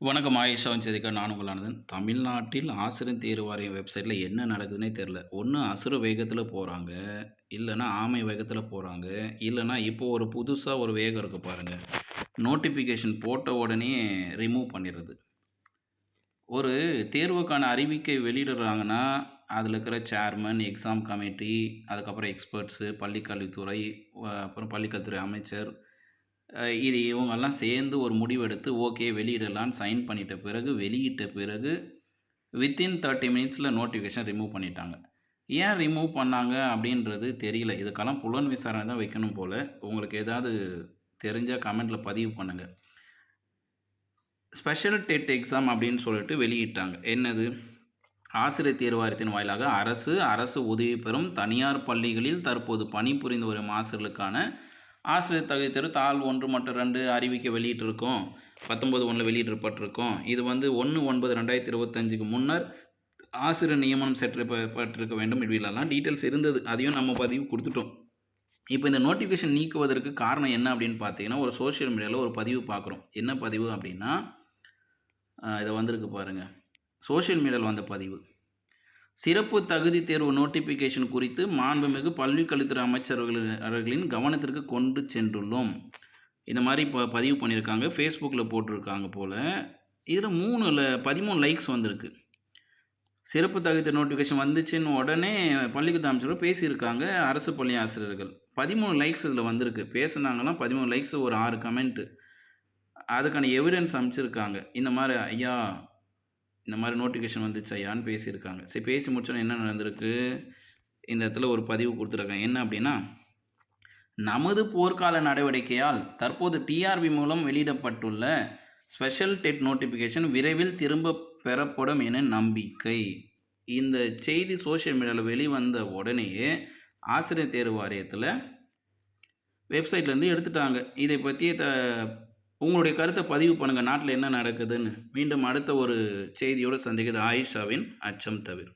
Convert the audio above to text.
வணக்கம் ஆயிஷாவின் செய்திக்காக நான் உங்களானதன் தமிழ்நாட்டில் ஆசிரியர் தேர்வு வாரியம் வெப்சைட்டில் என்ன நடக்குதுன்னே தெரில ஒன்று அசுர வேகத்தில் போகிறாங்க இல்லைன்னா ஆமை வேகத்தில் போகிறாங்க இல்லைன்னா இப்போ ஒரு புதுசாக ஒரு வேகம் இருக்குது பாருங்கள் நோட்டிஃபிகேஷன் போட்ட உடனே ரிமூவ் பண்ணிடுறது. ஒரு தேர்வுக்கான அறிவிக்கை வெளியிடுறாங்கன்னா அதில் இருக்கிற சேர்மன் எக்ஸாம் கமிட்டி அதுக்கப்புறம் எக்ஸ்பர்ட்ஸு பள்ளிக்கல்வித்துறை அப்புறம் பள்ளிக்கல்வித்துறை அமைச்சர் இது இவங்கெல்லாம் சேர்ந்து ஒரு முடிவெடுத்து ஓகே வெளியிடலான்னு சைன் பண்ணிட்ட பிறகு வெளியிட்ட பிறகு வித்தின் தேர்ட்டி மினிட்ஸில் நோட்டிஃபிகேஷன் ரிமூவ் பண்ணிட்டாங்க. ஏன் ரிமூவ் பண்ணாங்க அப்படின்றது தெரியல. இதுக்கெல்லாம் புலன் விசாரணை தான் வைக்கணும் போல். உங்களுக்கு ஏதாவது தெரிஞ்சால் கமெண்ட்டில் பதிவு பண்ணுங்கள் ஸ்பெஷல் டெட் எக்ஸாம் அப்படின்னு சொல்லிட்டு வெளியிட்டாங்க. என்னது? ஆசிரியர் தேர்வாரியத்தின் வாயிலாக அரசு அரசு உதவி பெறும் தனியார் பள்ளிகளில் தற்போது பணிபுரிந்து வரும் ஆசிரியர்களுக்கான ஆசிரியர் தகுதி தேர்வு தாள் ஒன்று மற்றும் ரெண்டு அறிவிக்கை வெளியிட்டிருக்கோம். பத்தொம்பது ஒன்றில் வெளியிடப்பட்டிருக்கோம். இது வந்து ஒன்று ஒன்பது ரெண்டாயிரத்தி இருபத்தஞ்சுக்கு முன்னர் ஆசிரியர் நியமனம் செற்றப்பட்டிருக்க வேண்டும் இப்படிலாம் டீட்டெயில்ஸ் இருந்தது. அதையும் நம்ம பதிவு கொடுத்துட்டோம். இப்போ இந்த நோட்டிஃபிகேஷன் நீக்குவதற்கு காரணம் என்ன அப்படின்னு பார்த்தீங்கன்னா ஒரு சோஷியல் மீடியாவில் ஒரு பதிவு பார்க்குறோம். என்ன பதிவு அப்படின்னா இதை வந்திருக்கு பாருங்கள் சோஷியல் மீடியாவில் வந்த பதிவு. சிறப்பு தகுதி தேர்வு நோட்டிஃபிகேஷன் குறித்து மாண்புமிகு பள்ளிக்கல்வித்துறை அமைச்சர்கள் அவர்களின் கவனத்திற்கு கொண்டு சென்றுள்ளோம். இந்த மாதிரி இப்போ பதிவு பண்ணியிருக்காங்க. ஃபேஸ்புக்கில் போட்டிருக்காங்க போல். இதில் மூணுல பதிமூணு லைக்ஸ் வந்திருக்கு. சிறப்பு தகுதி நோட்டிஃபிகேஷன் வந்துச்சுன்னு உடனே பள்ளிக்கூட அமைச்சர்கள் பேசியிருக்காங்க. அரசு பள்ளி ஆசிரியர்கள். பதிமூணு லைக்ஸ் இதில் வந்திருக்கு. பேசுனாங்களாம் பதிமூணு லைக்ஸ் ஒரு ஆறு கமெண்ட்டு அதுக்கான எவிடன்ஸ் அமைச்சிருக்காங்க இந்த மாதிரி ஐயா இந்த மாதிரி நோட்டிஃபிகேஷன் வந்துச்சு ஐயான்னு பேசியிருக்காங்க. சரி பேசி முடிச்சோன்னே என்ன நடந்திருக்கு? இந்த இடத்துல ஒரு பதிவு கொடுத்துருக்காங்க. என்ன அப்படின்னா நமது போர்க்கால நடவடிக்கையால் தற்போது டிஆர்பி மூலம் வெளியிடப்பட்டுள்ள ஸ்பெஷல் டெட் நோட்டிஃபிகேஷன் விரைவில் திரும்ப பெறப்படும் என நம்பிக்கை. இந்த செய்தி சோஷியல் மீடியாவில் வெளிவந்த உடனேயே ஆசிரியர் தேர்வு வாரியத்தில் வெப்சைட்லேருந்து எடுத்துட்டாங்க. இதை பற்றி த உங்களுடைய கருத்தை பதிவு பண்ணுங்கள் நாட்டில் என்ன நடக்குதுன்னு. மீண்டும் அடுத்த ஒரு செய்தியோடு சந்திக்கிறது ஆயிஷாவின் அச்சம் தவிர.